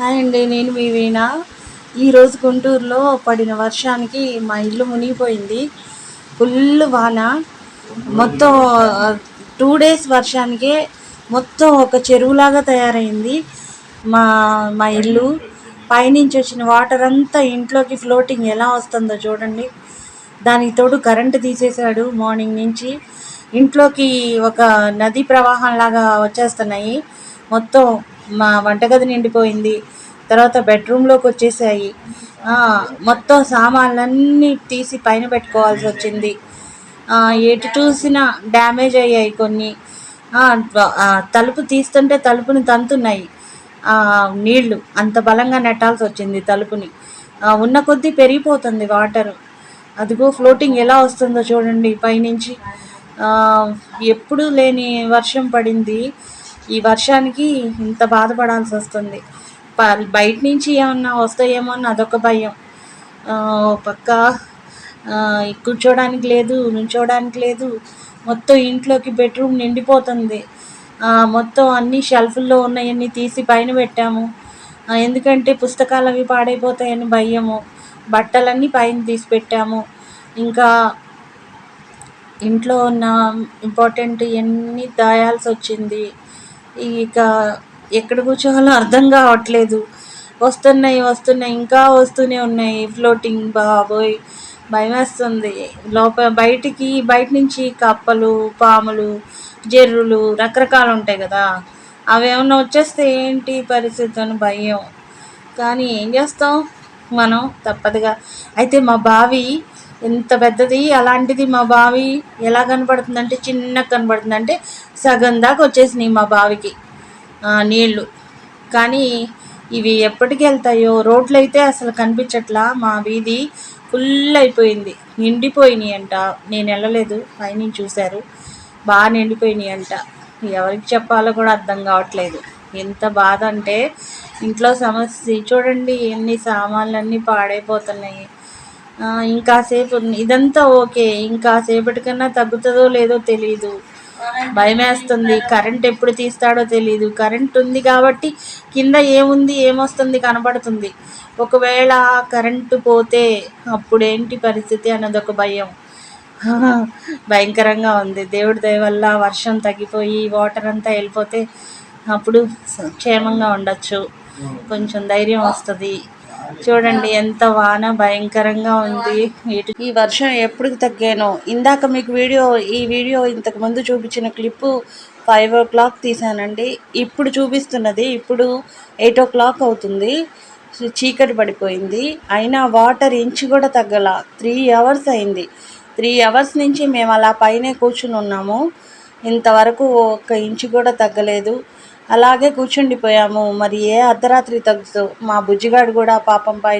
Hi అండి నేను మీ వీణ. ఈరోజు గుంటూరులో పడిన వర్షానికి మా ఇల్లు మునిగిపోయింది. ఫుల్ వాన. మొత్తం టూ డేస్ వర్షానికే మొత్తం ఒక చెరువులాగా తయారైంది మా మా ఇల్లు. పైనుంచి వచ్చిన వాటర్ అంతా ఇంట్లోకి ఫ్లోటింగ్ ఎలా వస్తుందో చూడండి. దానికి తోడు కరెంటు తీసేశాడు మార్నింగ్ నుంచి. ఇంట్లోకి ఒక నదీ ప్రవాహం లాగా వచ్చేస్తున్నాయి. మొత్తం మా వంటగది నిండిపోయింది. తర్వాత బెడ్రూమ్లోకి వచ్చేసాయి. మొత్తం సామాన్లన్నీ తీసి పైన పెట్టుకోవాల్సి వచ్చింది. ఎటు చూసినా డ్యామేజ్ అయ్యాయి కొన్ని. తలుపు తీస్తుంటే తలుపుని తంతున్నాయి. నీళ్ళు అంత బలంగా నెట్టాల్సి వచ్చింది తలుపుని. ఉన్న కొద్దీ పెరిగిపోతుంది వాటర్. అదిగో ఫ్లోటింగ్ ఎలా వస్తుందో చూడండి పైనుంచి. ఎప్పుడు లేని వర్షం పడింది. ఈ వర్షానికి ఇంత బాధపడాల్సి వస్తుంది. బయట నుంచి ఏమన్నా వస్తాయేమో అని అదొక భయం. పక్క కూర్చోడానికి లేదు నుంచోడానికి లేదు. మొత్తం ఇంట్లోకి బెడ్రూమ్ నిండిపోతుంది. మొత్తం అన్ని షెల్ఫ్ల్లో ఉన్నాయన్నీ తీసి పైన పెట్టాము. ఎందుకంటే పుస్తకాలు అవి పాడైపోతాయని భయము. బట్టలన్నీ పైన తీసి పెట్టాము. ఇంకా ఇంట్లో ఉన్న ఇంపార్టెంట్ ఇవన్నీ దాయాల్సి వచ్చింది. ఇక ఎక్కడ కూర్చోవాలో అర్థం కావట్లేదు. వస్తున్నాయి వస్తున్నాయి ఇంకా వస్తూనే ఉన్నాయి. ఫ్లోటింగ్ బాబోయ్ భయం వేస్తుంది లోపల బయటికి బయట నుంచి కప్పలు పాములు జెర్రులు రకరకాలు ఉంటాయి కదా. అవి ఏమన్నా వచ్చేస్తే ఏంటి పరిస్థితి అని భయం. కానీ ఏం చేస్తాం? మనం తప్పదుగా. అయితే మా బావి ఎంత పెద్దది? అలాంటిది మా బావి ఎలా కనపడుతుందంటే చిన్నగా కనపడుతుంది అంటే సగం దాకా వచ్చేసినాయి మా బావికి నీళ్ళు కానీ ఇవి ఎప్పటికి వెళ్తాయో రోడ్లు అయితే అసలు కనిపించట్లా. మా వీధి ఫుల్ అయిపోయింది నిండిపోయినాయి అంట నేను వెళ్ళలేదు. పైన చూశారు. బాగా నిండిపోయినాయి అంట ఎవరికి చెప్పాలో కూడా అర్థం కావట్లేదు. ఎంత బాధ అంటే ఇంట్లో సమస్య. చూడండి ఎన్ని సామాన్లన్నీ పాడైపోతున్నాయి. ఇంకాసేపు ఇదంతా ఓకే. ఇంకాసేపటికన్నా తగ్గుతుందో లేదో తెలియదు భయం వేస్తుంది కరెంట్ ఎప్పుడు తీస్తాడో తెలియదు కరెంట్ ఉంది కాబట్టి కింద ఏముంది ఏమొస్తుంది కనపడుతుంది ఒకవేళ కరెంటు పోతే అప్పుడేంటి పరిస్థితి అన్నది ఒక భయం. భయంకరంగా ఉంది. దేవుడి దయ వల్ల వర్షం తగ్గిపోయి వాటర్ అంతా వెళ్ళిపోతే అప్పుడు క్షేమంగా ఉండొచ్చు. కొంచెం ధైర్యం వస్తుంది. చూడండి ఎంత వాన భయంకరంగా ఉంది. ఈ వర్షం ఎప్పుడు తగ్గానో. ఇందాక మీకు వీడియో ఈ వీడియో ఇంతకు ముందు చూపించిన క్లిప్పు ఫైవ్ ఓ క్లాక్ తీసానండి ఇప్పుడు చూపిస్తున్నది ఇప్పుడు ఎయిట్ ఓ క్లాక్ అవుతుంది. చీకటి పడిపోయింది. అయినా వాటర్ ఇంచు కూడా తగ్గల. త్రీ అవర్స్ అయింది. త్రీ అవర్స్ నుంచి మేము అలా పైనే కూర్చుని ఉన్నాము. ఇంతవరకు ఒక ఇంచు కూడా తగ్గలేదు. అలాగే కూర్చుండిపోయాము. మరి ఏ అర్ధరాత్రి తగ్గుతూ మా బుజ్జిగాడు కూడా పాపం పైన